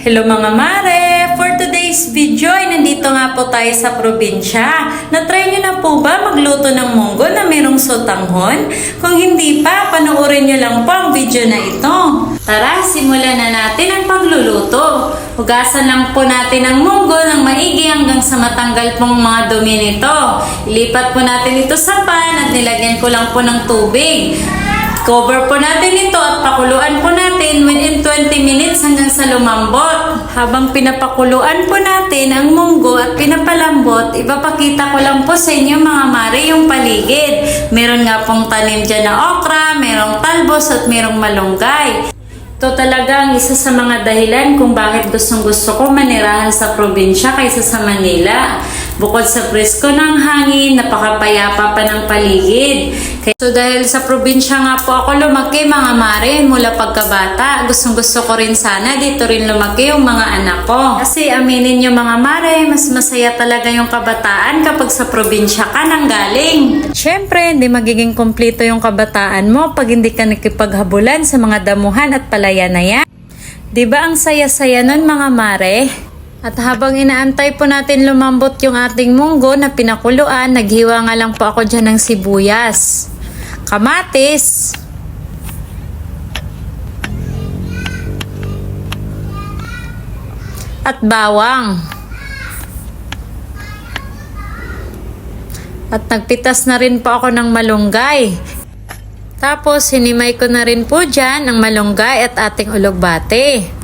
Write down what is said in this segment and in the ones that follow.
Hello mga mare! For today's video ay nandito nga po tayo sa probinsya. Na-try nyo na po ba magluto ng munggo na merong sotanghon? Kung hindi pa, panoorin nyo lang po ang video na ito. Tara, simulan na natin ang pagluluto. Hugasan lang po natin ang munggo ng maigi hanggang sa matanggal pong mga dumi nito. Ilipat po natin ito sa pan at nilagyan ko lang po ng tubig. Cover po natin ito at pakuluan po natin within 20 minutes hanggang sa lumambot. Habang pinapakuluan po natin ang munggo at pinapalambot, ipapakita ko lang po sa inyo mga mare yung paligid. Meron nga pong tanim dyan na okra, merong talbos at merong malunggay. Ito talaga ang isa sa mga dahilan kung bakit gustong gusto ko manirahan sa probinsya kaysa sa Manila. Bukod sa presko ng hangin, napakapayapa pa ng paligid. So dahil sa probinsya nga po ako lumaki mga mare mula pagkabata, gustong gusto ko rin sana dito rin lumaki yung mga anak ko. Kasi aminin nyo mga mare, mas masaya talaga yung kabataan kapag sa probinsya ka nang galing. Siyempre, hindi magiging kumpleto yung kabataan mo pag hindi ka nakipaghabulan sa mga damuhan at palayan-ayan. Di ba ang saya-saya nun mga mare? At habang inaantay po natin lumambot yung ating munggo na pinakuluan, naghiwa nga lang po ako dyan ng sibuyas. Kamatis. At bawang. At nagpitas na rin po ako ng malunggay. Tapos, hinimay ko na rin po dyan ang malunggay at ating ulugbate.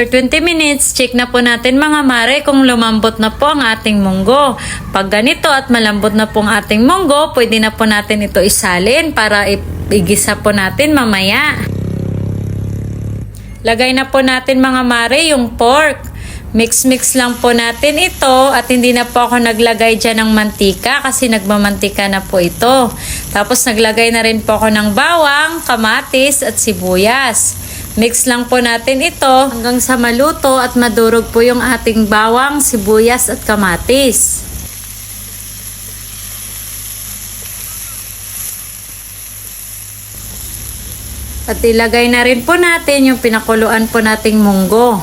After 20 minutes, check na po natin mga mare kung lumambot na po ang ating munggo. Pag ganito at malambot na po ang ating munggo, pwede na po natin ito isalin para igisa po natin mamaya. Lagay na po natin mga mare yung pork. Mix-mix lang po natin ito at hindi na po ako naglagay dyan ng mantika kasi nagmamantika na po ito. Tapos naglagay na rin po ako ng bawang, kamatis at sibuyas. Mix lang po natin ito hanggang sa maluto at madurog po yung ating bawang, sibuyas at kamatis. At ilagay na rin po natin yung pinakuluan po nating munggo.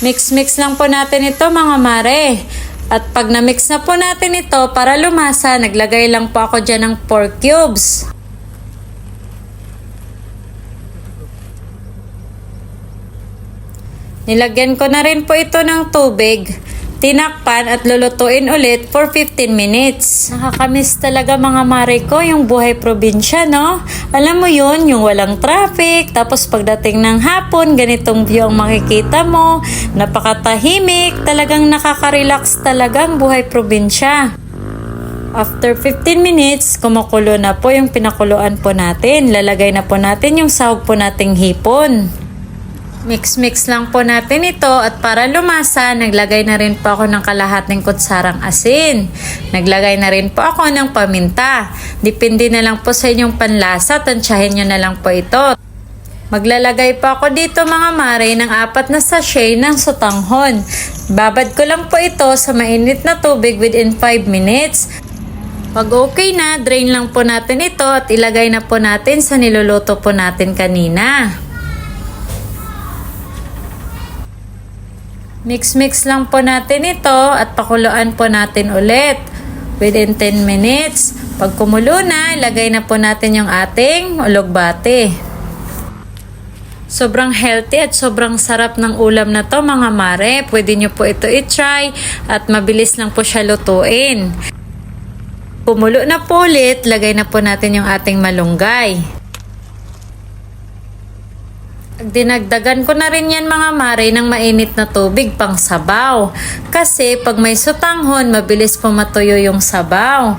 Mix-mix lang po natin ito mga mare. At pag na-mix na po natin ito, para lumasa, naglagay lang po ako dyan ng pork cubes. Nilagyan ko na rin po ito ng tubig, tinakpan at lulutuin ulit for 15 minutes. Nakakamiss talaga mga mare ko yung buhay probinsya, no? Alam mo yun, yung walang traffic, tapos pagdating ng hapon, ganitong view ang makikita mo, napakatahimik, talagang nakaka-relax talaga ang buhay probinsya. After 15 minutes, kumukulo na po yung pinakuluan po natin. Lalagay na po natin yung sahog po nating hipon. Mix-mix lang po natin ito at para lumasa, naglagay na rin po ako ng kalahating kutsarang asin. Naglagay na rin po ako ng paminta. Depende na lang po sa inyong panlasa, tansyahin nyo na lang po ito. Maglalagay po ako dito mga mare ng apat na sachet ng sotanghon. Babad ko lang po ito sa mainit na tubig within 5 minutes. Pag okay na, drain lang po natin ito at ilagay na po natin sa niluluto po natin kanina. Mix-mix lang po natin ito at pakuluan po natin ulit. Within 10 minutes, pag kumulo na, ilagay na po natin yung ating ulugbate. Sobrang healthy at sobrang sarap ng ulam na to mga mare. Pwede nyo po ito i-try at mabilis lang po siya lutuin. Kumulo na po ulit, lagay na po natin yung ating malunggay. Dinagdagan ko na rin yan mga mare ng mainit na tubig pang sabaw. Kasi pag may sutanghon, mabilis po matuyo yung sabaw.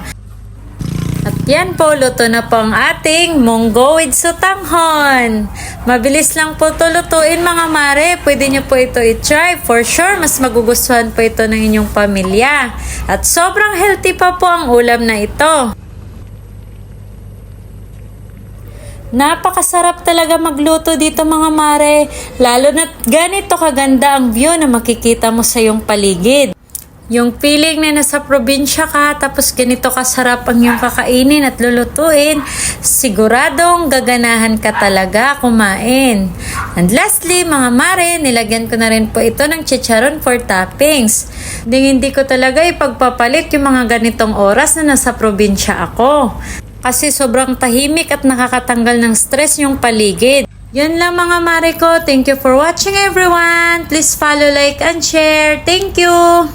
At yan po, luto na po ang ating munggo with sutanghon. Mabilis lang po to lutuin mga mare. Pwede nyo po ito i-try. For sure, mas magugustuhan po ito ng inyong pamilya. At sobrang healthy pa po ang ulam na ito. Napakasarap talaga magluto dito mga mare. Lalo na ganito kaganda ang view na makikita mo sa iyong paligid. Yung feeling na nasa probinsya ka, tapos ganito kasarap ang yung kakainin at lulutuin, siguradong gaganahan ka talaga kumain. And lastly, mga mare, nilagyan ko na rin po ito ng chicharon for toppings. Hindi, hindi ko talaga ipagpapalit yung mga ganitong oras na nasa probinsya ako. Kasi sobrang tahimik at nakakatanggal ng stress yung paligid. Yan lang mga mare ko. Thank you for watching everyone. Please follow, like, and share. Thank you!